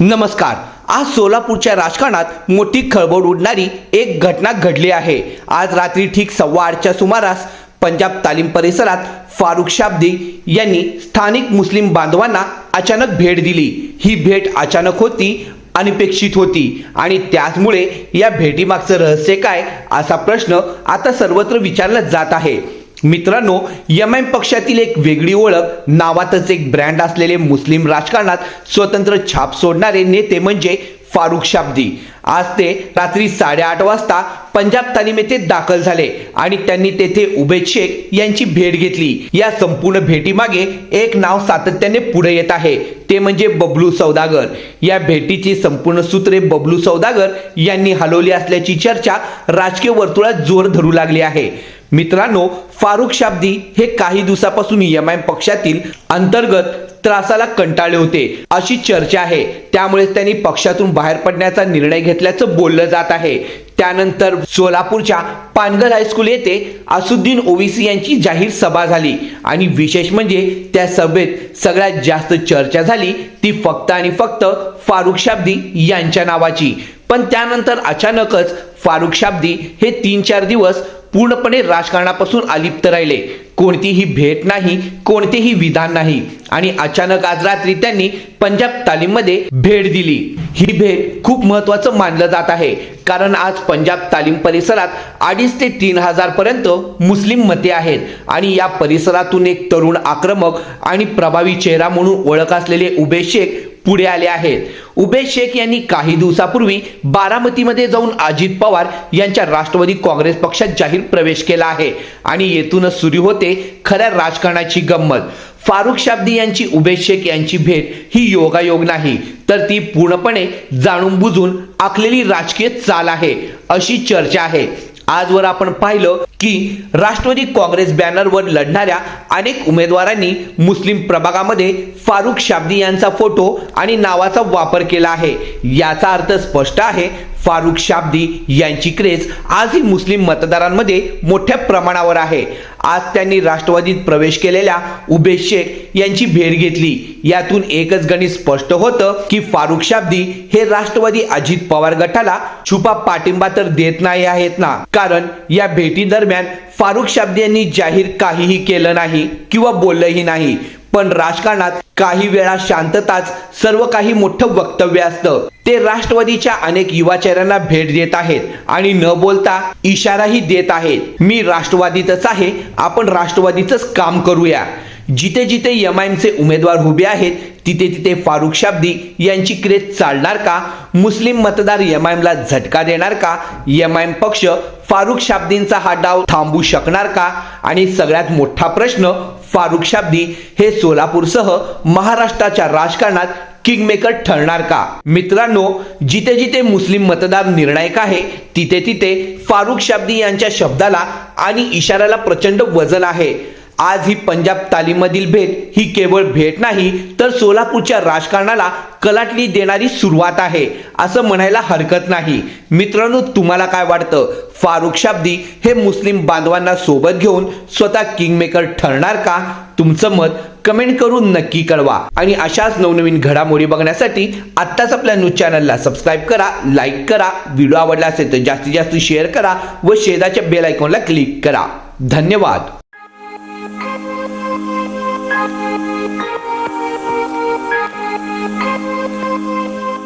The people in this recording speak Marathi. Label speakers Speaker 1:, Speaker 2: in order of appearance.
Speaker 1: नमस्कार. आज सोलापूरच्या राजकारणात मोठी खळबळ उडणारी एक घटना घडली आहे. आज रात्री ठीक सव्वा आठच्या सुमारास पंजाब तालीम परिसरात फारुख शाब्दी यांनी स्थानिक मुस्लिम बांधवांना अचानक भेट दिली. ही भेट अचानक होती अनपेक्षित होती आणि त्याचमुळे या भेटीमागचं रहस्य काय असा प्रश्न आता सर्वत्र विचारला जात आहे. मित्रांनो एम एम पक्षातील एक वेगळी ओळख नावातच एक ब्रँड असलेले मुस्लिम राजकारणात स्वतंत्र छाप सोडणारे नेते म्हणजे फारुख शाब्दी. आज ते रात्री साडेआठ वाजता पंजाब तालीम येथे दाखल झाले आणि त्यांनी तेथे उबेद शेख यांची भेट घेतली. या संपूर्ण भेटीमागे एक नाव सातत्याने पुढे येत आहे ते म्हणजे बबलू सौदागर. या भेटीची संपूर्ण सूत्रे बबलू सौदागर यांनी हलवली असल्याची चर्चा राजकीय वर्तुळात जोर धरू लागली आहे. मित्रांनो फारुख शाब्दी हे काही दिवसापासून एम आय पक्षातील अंतर्गत त्रासाला कंटाळले होते अशी चर्चा आहे. त्यामुळे त्यांनी पक्षातून बाहेर पडण्याचा निर्णय घेतल्याचं बोललं जात आहे. त्यानंतर सोलापूरच्या पानगल हायस्कूल येथे असुद्दीन ओवीसी यांची जाहीर सभा झाली आणि विशेष म्हणजे त्या सभेत सगळ्यात जास्त चर्चा झाली ती फक्त आणि फक्त फारुख शाब्दी यांच्या नावाची. पण त्यानंतर अचानकच फारुख शाब्दी हे तीन चार दिवस पूर्णपणे राजकारणापासून अलिप्त राहिले. कोणतीही भेट नाही कोणतेही विधान नाही. आणि अचानक आज रात्री त्यांनी पंजाब तालीममध्ये भेट दिली. ही भेट खूप महत्वाचं मानलं जात आहे. कारण आज पंजाब तालीम परिसरात अडीच ते तीन हजार पर्यंत मुस्लिम मते आहेत. आणि या परिसरातून एक तरुण आक्रमक आणि प्रभावी चेहरा म्हणून ओळख असलेले उबे शेख पुढे आले आहेत. उबेद शेख यांनी काही दिवसापूर्वी बारामतीमध्ये जाऊन अजित पवार यांच्या राष्ट्रवादी काँग्रेस पक्षात जाहीर प्रवेश केला आहे. आणि येथूनच सुरू होते खऱ्या राजकारणाची गंमत. फारुख शाब्दी यांची उबेद शेख यांची भेट ही योगायोग नाही. तर ती पूर्णपणे जाणून बुजून आखलेली राजकीय चाल आहे अशी चर्चा आहे. आजवर आपण पाहिलं की राष्ट्रवादी काँग्रेस बॅनरवर लढणाऱ्या अनेक उमेदवारांनी मुस्लिम प्रभागामध्ये फारुख शाब्दी यांचा फोटो आणि नावाचा वापर केला आहे. याचा अर्थ स्पष्ट आहे फारुख शाब्दी यांची क्रेज आजही मुस्लिम मतदारांमध्ये मोठ्या प्रमाणावर आहे. आज त्यांनी राष्ट्रवादीत प्रवेश केलेल्या उबेद शेख यांची भेट घेतली. यातून एकच गणित स्पष्ट होतं की फारुख शाब्दी हे राष्ट्रवादी अजित पवार गटाला छुपा पाठिंबा तर देत नाही आहेत ना? कारण या भेटी दरम्यान फारुख शाब्दी यांनी जाहीर काहीही केलं नाही किंवा बोललंही नाही. पण राजकारणात काही वेळा शांतताच सर्व काही मोठं वक्तव्य असतं. ते राष्ट्रवादीच्या अनेक युवा चेहऱ्यांना भेट देत आहेत आणि न बोलता इशाराही देत आहेत. मी राष्ट्रवादीतच आहे आपण राष्ट्रवादीच काम करूया. जिथे जिथे एम चे उमेदवार उभे आहेत तिथे तिथे फारुख शाब्दी यांची क्रेज चालणार का? मुस्लिम मतदार एम ला झटका देणार का? एम पक्ष फारुख शाब्दींचा हा डाव थांबू शकणार का? आणि सगळ्यात मोठा प्रश्न फारुख शाब्दी हे सोलापूरसह महाराष्ट्राच्या राजकारणात किंगमेकर ठरणार का? मित्रांनो जिथे जिथे मुस्लिम मतदार निर्णायक आहे तिथे तिथे फारुख शाब्दी यांच्या शब्दाला आणि इशाऱ्याला प्रचंड वजन आहे. आज ही पंजाब तालीममधील भेट ही केवळ भेट नाही तर सोलापूरच्या राजकारणाला कलाटणी देणारी सुरुवात आहे असं म्हणायला हरकत नाही. मित्रांनो तुम्हाला काय वाटतं? फारुख शाब्दी हे मुस्लिम बांधवांना सोबत घेऊन स्वतः किंगमेकर ठरणार का? तुमचं मत कमेंट करून नक्की कळवा. आणि अशाच नवनवीन घडामोडी बघण्यासाठी आत्ताच आपल्या न्यूज चॅनलला सबस्क्राईब करा लाईक करा व्हिडिओ आवडला असेल तर जास्तीत जास्त शेअर करा व शेजाच्या बेल आयकॉनला क्लिक करा. धन्यवाद. Thank you.